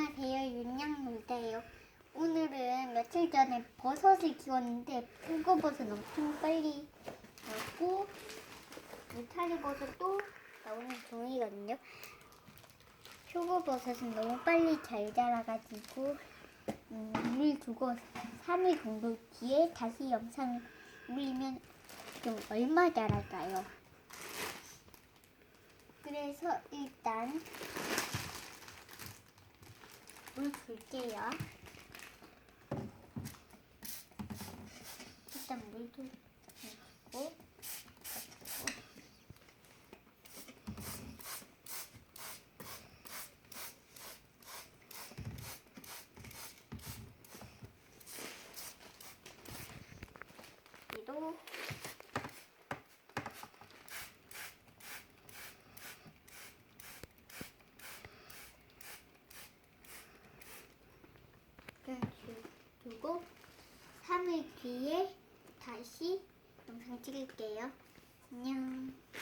안녕하세요 윤양놀다예요 오늘은 며칠 전에 버섯을 키웠는데 표고버섯 엄청 빨리 나고 느타리버섯도 나오는 중이거든요 표고버섯은 너무 빨리 잘 자라가지고 음, 물 두고 3일 정도 뒤에 다시 영상 올리면 좀 얼마 자랄까요? 그래서 일단 물 줄게요. 일단 물도 넣고 이도 주- 두고 3일 뒤에 다시 영상 찍을게요. 안녕.